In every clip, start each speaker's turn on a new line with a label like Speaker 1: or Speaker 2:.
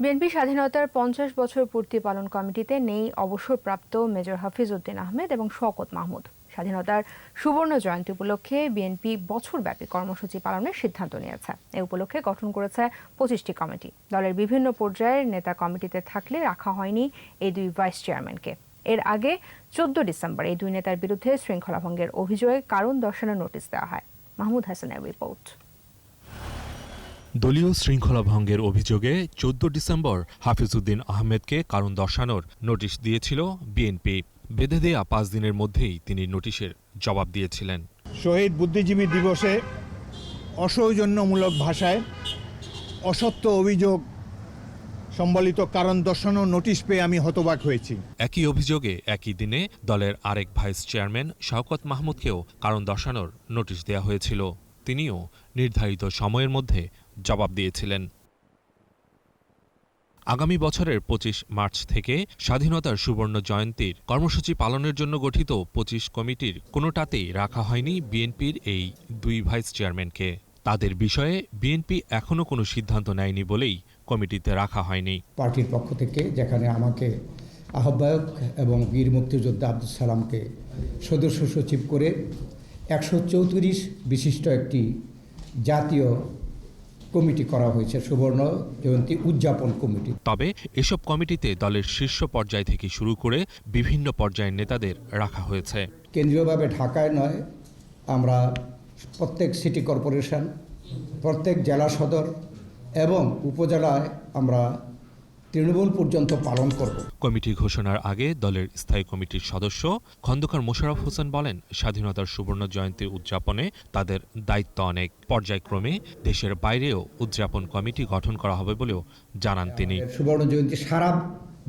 Speaker 1: BNP স্বাধীনতার পঞ্চাশ বছর পূর্তি পালন কমিটিতে নেই অবসরপ্রাপ্ত মেজর হাফিজ উদ্দিন আহমেদ এবং শওকত মাহমুদ। স্বাধীনতার সুবর্ণ জয়ন্তী উপলক্ষে বিএনপি বছরব্যাপী কর্মসূচি পালনের সিদ্ধান্ত নিয়েছে। এ উপলক্ষে গঠন করেছে পঁচিশটি কমিটি। দলের বিভিন্ন পর্যায়ের নেতা কমিটিতে থাকলে রাখা হয়নি এই দুই ভাইস চেয়ারম্যানকে। এর আগে চোদ্দ ডিসেম্বর এই দুই নেতার বিরুদ্ধে শৃঙ্খলা ভঙ্গের অভিযোগে কারণ দর্শানোর নোটিশ দেওয়া হয়। মাহমুদ হাসানের রিপোর্ট।
Speaker 2: দলীয় শৃঙ্খলা ভঙ্গের অভিযোগে চোদ্দ ডিসেম্বর হাফিজউদ্দিন আহমেদকে কারণ দর্শানোর নোটিশ দিয়েছিল বিএনপি। বেঁধে দেয়া পাঁচ দিনের মধ্যেই তিনি নোটিশের জবাব দিয়েছিলেন।
Speaker 3: শহীদ বুদ্ধিজীবী দিবসে অসৌজন্যমূলক ভাষায় অসত্য অভিযোগ সম্বলিত কারণ দর্শানোর নোটিশ পেয়ে আমি হতবাক হয়েছি।
Speaker 2: একই অভিযোগে একই দিনে দলের আরেক ভাইস চেয়ারম্যান শওকত মাহমুদকেও কারণ দর্শানোর নোটিশ দেওয়া হয়েছিল। তিনিও নির্ধারিত সময়ের মধ্যে জবাব দিয়েছিলেন। আগামী বছরের পঁচিশ মার্চ থেকে স্বাধীনতার সুবর্ণ জয়ন্তীর কর্মসূচি পালনের জন্য গঠিত পঁচিশ কমিটির কোনোটাতেই রাখা হয়নি বিএনপির এই দুই ভাইস চেয়ারম্যানকে। তাদের বিষয়ে বিএনপি এখনও কোনো সিদ্ধান্ত নেয়নি বলেই কমিটিতে রাখা হয়নি।
Speaker 4: পার্টির পক্ষ থেকে যেখানে আমাকে আহ্বায়ক এবং বীর মুক্তিযোদ্ধা আব্দুল সালামকে সদস্য সচিব করে একশো চৌত্রিশ বিশিষ্ট একটি জাতীয় কমিটি করা হয়েছে সুবর্ণ জয়ন্তী উদযাপন কমিটি।
Speaker 2: তবে এসব কমিটিতে দলের শীর্ষ পর্যায় থেকে শুরু করে বিভিন্ন পর্যায়ের নেতাদের রাখা হয়েছে।
Speaker 4: কেন্দ্রীয়ভাবে ঢাকায় নয় আমরা প্রত্যেক সিটি কর্পোরেশন প্রত্যেক জেলা সদর এবং উপজেলায় আমরা তৃণমূল পর্যন্ত পালন করব।
Speaker 2: কমিটি ঘোষণার আগে দলের স্থায়ী কমিটির সদস্য খন্দকার মোশাররফ হোসেন বলেন স্বাধীনতার সুবর্ণ জয়ন্তী উদযাপনে তাদের দায়িত্ব অনেক। পর্যায়ক্রমে দেশের বাইরেও উদযাপন কমিটি গঠন করা হবে বলেও জানান তিনি।
Speaker 4: সুবর্ণ জয়ন্তী সারা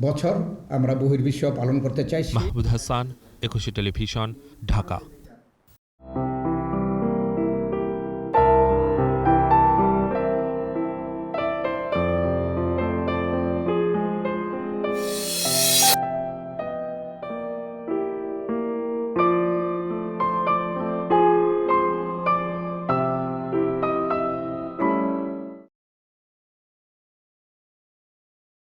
Speaker 4: বছর আমরা বহির্বিশ্ব পালন করতে চাই
Speaker 2: মাহমুদ হাসান একুশে টেলিভিশন ঢাকা।